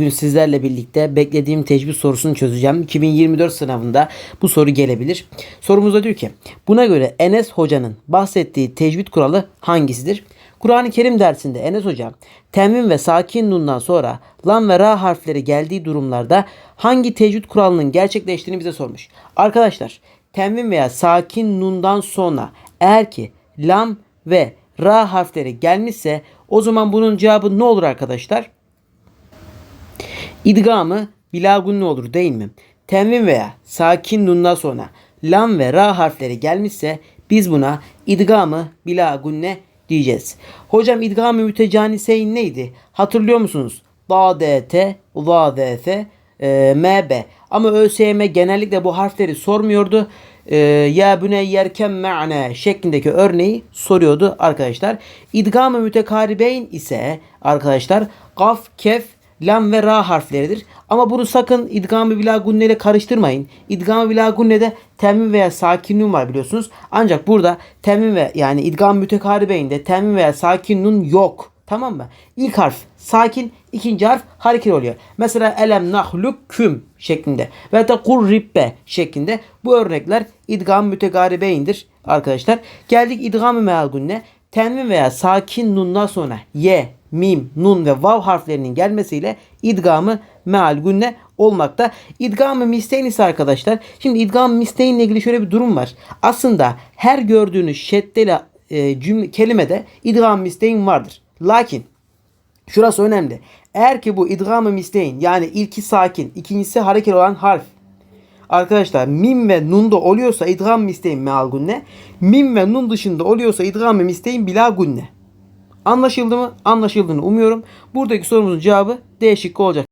Bugün sizlerle birlikte beklediğim tecvid sorusunu çözeceğim. 2024 sınavında bu soru gelebilir. Sorumuzda diyor ki buna göre Enes Hoca'nın bahsettiği tecvid kuralı hangisidir? Kur'an-ı Kerim dersinde Enes Hoca temvin ve sakin nundan sonra lam ve ra harfleri geldiği durumlarda hangi tecvid kuralının gerçekleştiğini bize sormuş. Arkadaşlar temvin veya sakin nundan sonra eğer ki lam ve ra harfleri gelmişse o zaman bunun cevabı ne olur arkadaşlar? İdgamı bilagunne olur değil mi? Tenvin veya sakin nundan sonra lam ve ra harfleri gelmişse biz buna idgamı bilagunne diyeceğiz. Hocam idgamı mütecaniseyn neydi? Hatırlıyor musunuz? Da za dt, e, mb. Ama ÖSYM genellikle bu harfleri sormuyordu. E, ya büne yerken ma'ne şeklindeki örneği soruyordu arkadaşlar. İdgamı mütekaribeyn ise arkadaşlar kaf, kef, lam ve ra harfleridir. Ama bunu sakın idgam-ı bila gunne ile karıştırmayın. İdgam-ı bila gunne'de temin veya sakin nun var biliyorsunuz. Ancak burada temin ve yani idgam mütekaribeyinde temin veya sakin nun yok. Tamam mı? İlk harf sakin, ikinci harf hareket oluyor. Mesela elem nahluküm şeklinde veya da kurribbe şeklinde bu örnekler idgam mütekaribeyindir arkadaşlar. Geldik idgam-ı meal gunne. Tenvin veya sakin nundan sonra ye, mim, nun ve vav harflerinin gelmesiyle idgamı meal günne olmakta. İdgamı misteyn ise arkadaşlar. Şimdi idgam misteyn ile ilgili şöyle bir durum var. Aslında her gördüğünüz şeddeli e, cümle, kelimede idgam misteyn vardır. Lakin şurası önemli. Eğer ki bu idgamı misteyn yani ilki sakin, ikincisi hareket olan harf Arkadaşlar mim ve nunda oluyorsa idgam misteyn meal gunne. Mim ve nun dışında oluyorsa idgam misteyn bila gunne. Anlaşıldı mı? Anlaşıldığını umuyorum. Buradaki sorumuzun cevabı D şıkkı olacak.